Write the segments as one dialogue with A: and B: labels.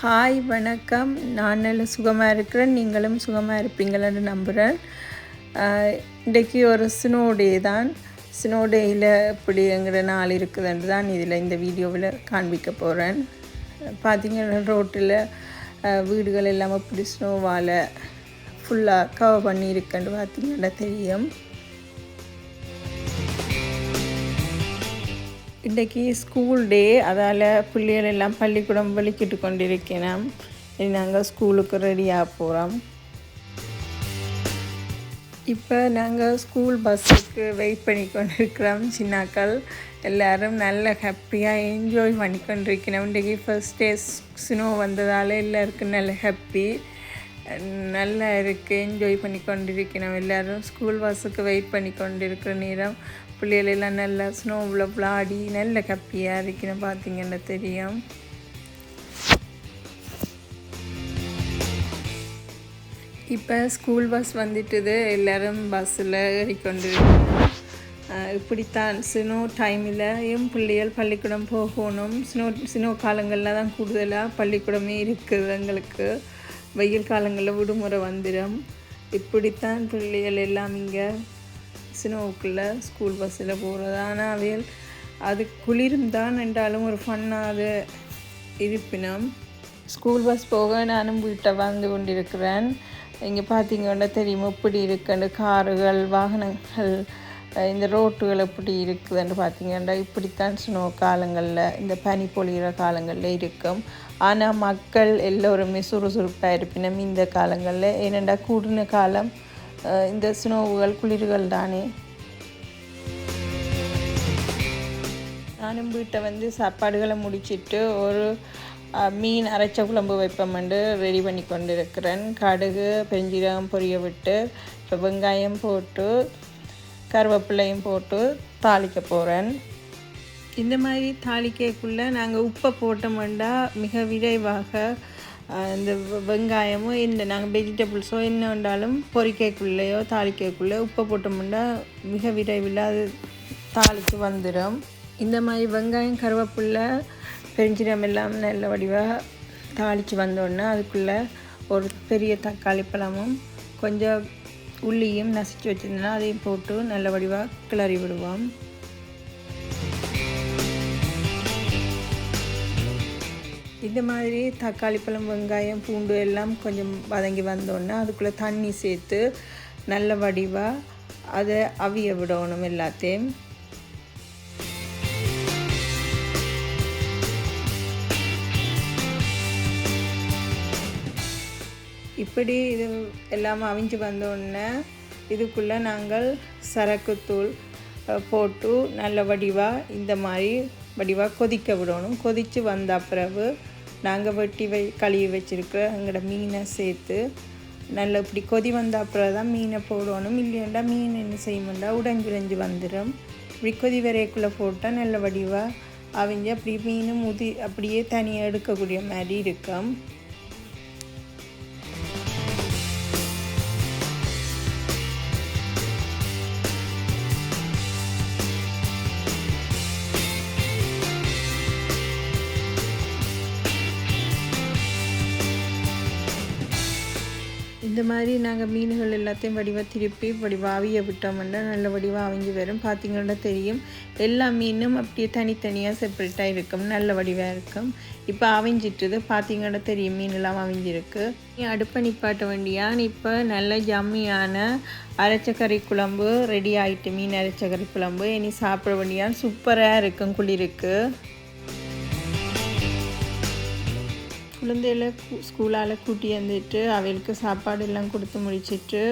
A: Hi வணக்கம். நான் நல்ல சுகமாக இருக்கிறேன். நீங்களும் சுகமாக இருப்பீங்களன்னு நம்புகிறேன் இன்றைக்கு இன்றைக்கி ஒரு ஸ்னோ டே தான். ஸ்னோ டேயில் இப்படிங்கிற நாள் இருக்குதுன்னு தான் இதில் இந்த வீடியோவில் காண்பிக்க போகிறேன் பார்த்தீங்கன்னா ரோட்டில் வீடுகள் எல்லாம் இப்படி ஸ்னோவால் ஃபுல்லாக கவர் பண்ணியிருக்கேன்னு பார்த்தீங்கன்னா தெரியும். இன்றைக்கி ஸ்கூல் டே அதால் பிள்ளைகள் எல்லாம் பள்ளிக்கூடம் வெளிக்கிட்டு கொண்டிருக்கிறோம் இனி நாங்கள் ஸ்கூலுக்கு ரெடியாக போகிறோம் இப்போ நாங்கள் ஸ்கூல் பஸ்ஸுக்கு வெயிட் பண்ணி கொண்டிருக்கிறோம் சின்னாக்கள். எல்லாரும் நல்ல ஹாப்பியாக என்ஜாய் பண்ணி கொண்டிருக்கிறோம். இன்றைக்கி ஃபர்ஸ்ட் டே ஸ்னோ வந்ததால் எல்லாருக்கும் நல்ல ஹாப்பி நல்லா இருக்குது என்ஜாய் பண்ணி கொண்டிருக்கிறோம். எல்லோரும் ஸ்கூல் பஸ்ஸுக்கு வெயிட் பண்ணி கொண்டிருக்கிற நேரம். பிள்ளைகள் எல்லாம் நல்லா ஸ்னோவில் விளாடி நல்ல கப்பியாக இருக்கணும் பார்த்தீங்கன்னா தெரியும்? இப்போ ஸ்கூல் பஸ் வந்துட்டுது. எல்லோரும் பஸ்ஸில் ஏறிக்கொண்டு இப்படித்தான் ஸ்னோ டைமில் என் பிள்ளைகள் பள்ளிக்கூடம் போகணும். ஸ்னோ ஸ்னோ காலங்களில் தான் கூடுதலாக பள்ளிக்கூடமே இருக்குது எங்களுக்கு. வெயில் காலங்களில் விடுமுறை வந்துடும் இப்படித்தான் பிள்ளைகள் எல்லாம் இங்கே ஸ்னோவுக்குள்ளே ஸ்கூல் பஸ்ஸில் போகிறது ஆனால் அவையல் அது குளிரும் தான் என்றாலும் ஒரு ஃபன்னாக இருப்பினம் இருப்பினும் ஸ்கூல் பஸ் போக நானும் வீட்டை வந்து கொண்டிருக்கிறேன். இங்கே பார்த்தீங்கன்னா தெரியும் எப்படி இருக்குன்னு காருகள் வாகனங்கள் இந்த ரோட்டுகள் எப்படி இருக்குதுன்னு பார்த்தீங்கன்னா இப்படித்தான் ஸ்னோ காலங்களில் இந்த பனி பொழிகிற காலங்களில் இருக்கும். ஆனால் மக்கள் எல்லோருமே சுறுசுறுப்பாக இருப்பினும் இந்த காலங்களில். ஏனெண்டா கூடின காலம் இந்த ஸ்னோவுகள் குளிர்கள் தானே. நானும் வீட்டை வந்து சாப்பாடுகளை முடிச்சிட்டு ஒரு மீன் அரைச்ச குழம்பு வைப்போம்ண்டு ரெடி பண்ணி கொண்டு இருக்கிறேன் கடுகு பெஞ்சீரகம் பொரிய விட்டு இப்போ வெங்காயம் போட்டு கருவேப்பிள்ளையும் போட்டு தாளிக்க போகிறேன் இந்த மாதிரி தாளிக்கக்குள்ளே நாங்கள் உப்பை போட்டோம்னா மிக விரைவாக இந்த வெங்காயமும் இந்த நாங்கள் வெஜிடபிள்ஸோ என்ன வேண்டாலும் பொறிக்கைக்குள்ளேயோ தாளிக்கக்குள்ளே உப்பை போட்டோம்னா மிக விரைவில் அது தாளித்து வந்துடும் இந்த மாதிரி வெங்காயம் கருவேப்பில்லை பெருஞ்சீரம் எல்லாம் நல்ல வடிவாக தாளித்து வந்தோடனே அதுக்குள்ளே ஒரு பெரிய தக்காளி பழமும் கொஞ்சம் உள்ளியும் நசிச்சு வச்சுருந்தோன்னா அதையும் போட்டு நல்ல வடிவாக கிளறி விடுவோம். இந்த மாதிரி தக்காளி பழம் வெங்காயம் பூண்டு எல்லாம் கொஞ்சம் வதங்கி வந்தோடனே அதுக்குள்ளே தண்ணி சேர்த்து நல்ல வடிவாக அதை அவிய விடணும் எல்லாத்தையும். இப்படி இது எல்லாம் அவிஞ்சு வந்தோடனே இதுக்குள்ளே நாங்கள் சரக்குத்தூள் போட்டு நல்ல வடிவாக இந்த மாதிரி வடிவாக கொதிக்க விடணும். கொதித்து வந்த பிறகு நாங்கள் வெட்டி வை கழுவி வச்சுருக்கிற எங்களோட மீனை சேர்த்து நல்ல இப்படி கொதி வந்த அப்புறம் தான் மீனை போடணும். இல்லையாண்டா மீன் என்ன செய்யணும்டா உடைஞ்சு வந்துடும் இப்படி கொதி வரைக்குள்ளே போட்டால் நல்ல வடிவாக அவிஞ்சு அப்படி மீன் முதி அப்படியே தனியாக எடுக்கக்கூடிய மாதிரி இருக்கும். இந்த மாதிரி நாங்கள் மீன்கள் எல்லாத்தையும் வடிவாக திருப்பி வடிவாவிய விட்டோம்னா நல்ல வடிவாக அவிஞ்சு வரும். பார்த்திங்கன்னா தெரியும். எல்லா மீனும் அப்படியே தனித்தனியாக செப்பரேட்டாக இருக்கும். நல்ல வடிவாக இருக்கும். இப்போ அவிஞ்சிட்டுது. பார்த்திங்கன்னா தெரியும். மீனெல்லாம் அவிஞ்சிருக்கு. அடுப்பை நிப்பாட்ட வேண்டியான் இப்போ நல்ல ஜம்மியான அரைச்சக்கறி குழம்பு ரெடி ஆகிட்டு மீன் அரைச்சக்கறி குழம்பு. இனி சாப்பிட வேண்டியான் சூப்பராக இருக்கும் குளிருக்கு. குழந்தையில ஸ்கூலால் கூட்டி வந்துட்டு அவைகளுக்கு சாப்பாடு எல்லாம் கொடுத்து முடிச்சிட்டு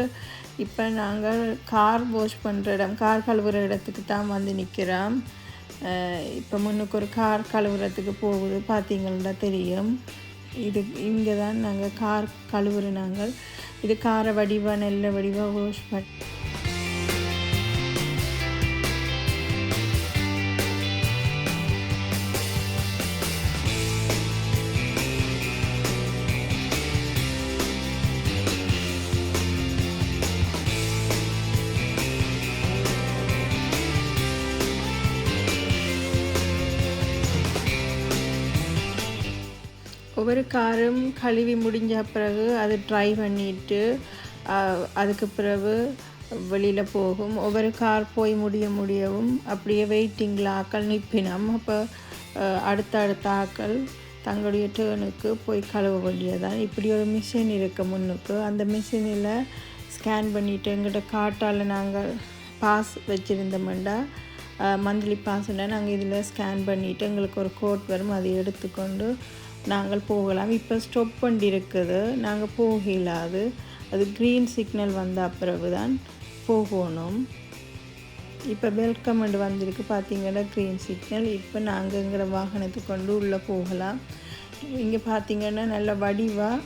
A: இப்போ நாங்கள் கார் வாஷ் பண்ணுற இடம் கார் கழுவுற இடத்துக்கு தான் வந்து நிற்கிறோம் இப்போ முன்னுக்கு ஒரு கார் கழுவுறதுக்கு போகுது பார்த்தீங்கன்னா தெரியும். இது இங்கே தான் நாங்கள் கார் கழுவுற நாங்கள். இது காரை வடிவாக நல்ல வடிவாக வாஷ் பண்ண ஒவ்வொரு காரும் கழுவி முடிஞ்ச பிறகு அது ட்ரை பண்ணிட்டு அதுக்கு பிறகு வெளியில் போகும். ஒவ்வொரு கார் போய் முடிய முடியவும் அப்படியே வெயிட்டிங்கில் ஆக்கள் நிற்பினோம் அப்போ அடுத்த அடுத்த ஆக்கள் தங்களுடைய டேர்னுக்கு போய் கழுவ வேண்டியதான் இப்படி ஒரு மிஷின் இருக்குது முன்னுக்கு. அந்த மிஷினில் ஸ்கேன் பண்ணிவிட்டு எங்கிட்ட காட்டால் நாங்கள் பாஸ் வச்சுருந்தோம்டா. மந்த்லி பாஸ்னா நாங்கள் இதில் ஸ்கேன் பண்ணிவிட்டு எங்களுக்கு ஒரு கோட் வரும். அதை எடுத்துக்கொண்டு நாங்கள் போகலாம். இப்போ ஸ்டாப் பண்ணி இருக்குது நாங்கள் போகலாது. அது க்ரீன் சிக்னல் வந்த பிறகு தான் போகணும். இப்போ வெல்கம் வந்திருக்கு. பார்த்தீங்கன்னா க்ரீன் சிக்னல் இப்போ நாங்கள் எங்களோட வாகனத்தை கொண்டு உள்ளே போகலாம். இங்கே பார்த்தீங்கன்னா நல்ல வடிவாக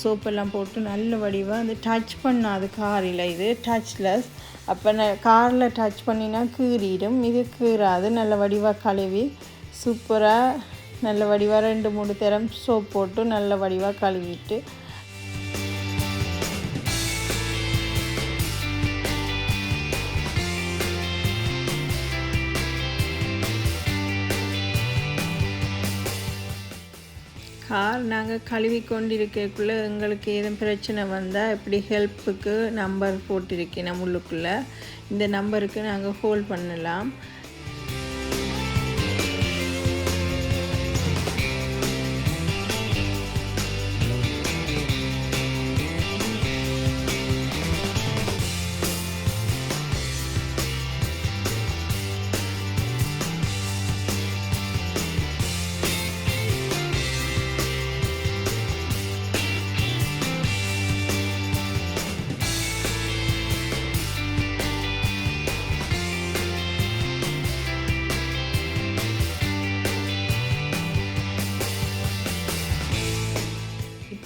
A: சோப்பெல்லாம் போட்டு நல்ல வடிவாக அந்த டச் பண்ணாது காரில். இது டச்லெஸ் அப்போ நான் காரில் டச் பண்ணினா கீறிடும். இது கீறாது. நல்ல வடிவாக கழுவி. சூப்பராக நல்ல வடிவாக ரெண்டு மூணு தரம் சோப் போட்டு நல்ல வடிவாக கழுவிட்டு. கார் நாங்கள் கழுவி கொண்டிருக்கக்குள்ளே எங்களுக்கு ஏதும் பிரச்சனை வந்தால் இப்படி ஹெல்ப்புக்கு நம்பர் போட்டிருக்கேன் நம்ம உள்ளுக்குள்ளே. இந்த நம்பருக்கு நாங்கள் ஹோல்ட் பண்ணலாம்.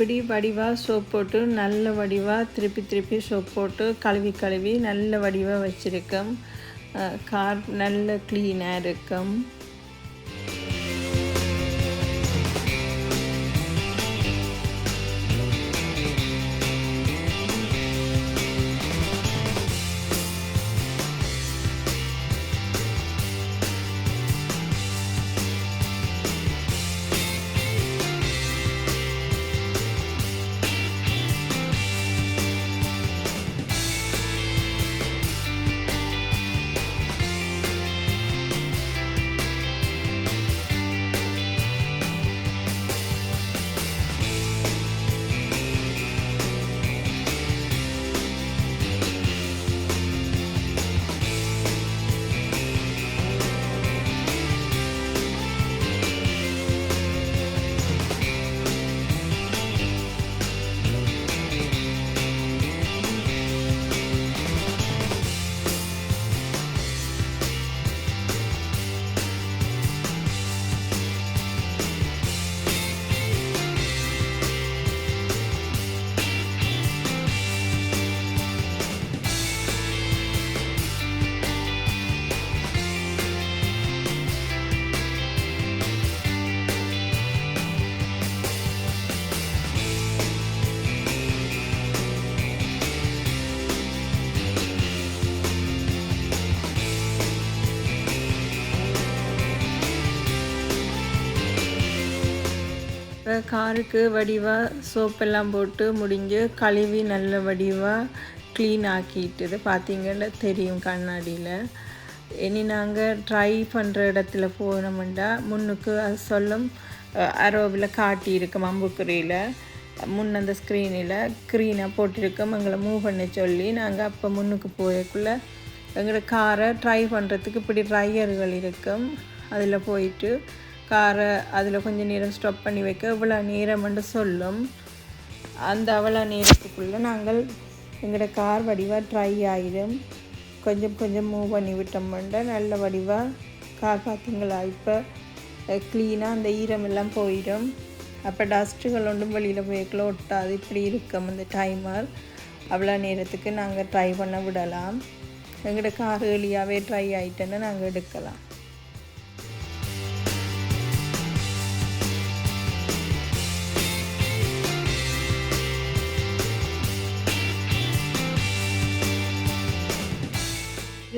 A: இப்படி வடிவாக சோப் போட்டு நல்ல வடிவாக திருப்பி திருப்பி சோப் போட்டு கழுவி கழுவி நல்ல வடிவாக வச்சுருக்கோம். கார் நல்ல க்ளீனாக இருக்கும். இப்போ காருக்கு வடிவாக சோப்பெல்லாம் போட்டு முடிஞ்சு கழுவி நல்ல வடிவாக க்ளீன் ஆக்கிட்டுது. பார்த்தீங்கன்னா தெரியும் கண்ணாடியில். இனி நாங்கள் ட்ரை பண்ணுற இடத்துல போனோம்டா. முன்னுக்கு அது சொல்லும் அரோவில் காட்டியிருக்கு மம்புக்குறியில். முன் அந்த ஸ்க்ரீனில் க்ரீனாக போட்டிருக்கோம் எங்களை மூவ் பண்ண சொல்லி நாங்கள் அப்போ முன்னுக்கு போயக்குள்ளே எங்களோட காரை ட்ரை பண்ணுறதுக்கு இப்படி ட்ரையர்கள் இருக்கும். அதில் போயிட்டு காரை அதில் கொஞ்சம் நேரம் ஸ்டாப் பண்ணி வைக்க. இவ்வளோ நேரம்னு சொல்லும். அந்த அவ்வளோ நேரத்துக்குள்ளே நாங்கள் எங்களோட கார் வடிவாக ட்ரை ஆகிடும் கொஞ்சம் கொஞ்சம் மூவ் பண்ணி விட்டோம்னா நல்ல வடிவாக கார் பார்த்தீங்களா இப்போ க்ளீனாக அந்த ஈரம் எல்லாம் போயிடும் அப்போ டஸ்ட்டுகள் ஒன்றும் வெளியில் போய்க்குள்ள ஒட்டாது. இப்படி இருக்கும் அந்த டைமர் அவ்வளோ நேரத்துக்கு நாங்கள் ட்ரை பண்ண விடலாம். எங்களோட கார் ஏர்லியாகவே ட்ரை ஆகிட்டேன்னு நாங்கள் எடுக்கலாம்.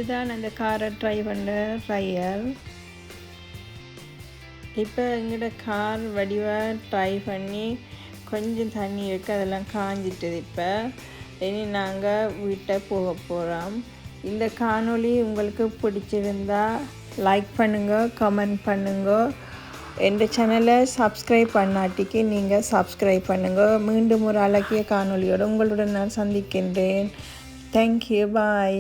A: இதுதான் அந்த காரை ட்ரை பண்ண ட்ரையர் இப்போ எங்களோட கார் வடிவாக ட்ரை பண்ணி கொஞ்சம் தண்ணி இருக்குது அதெல்லாம் காஞ்சிட்டது இப்போ. இனி நாங்கள் வீட்டை போக போகிறோம் இந்த காணொளி உங்களுக்கு பிடிச்சிருந்தா லைக் பண்ணுங்க கமெண்ட் பண்ணுங்க. எந்த சேனலை சப்ஸ்கிரைப் பண்ணாட்டிக்கு நீங்கள் சப்ஸ்கிரைப் பண்ணுங்க. மீண்டும் ஒரு அழகிய காணொலியோடு உங்களுடன் நான் சந்திக்கின்றேன். Thank you bye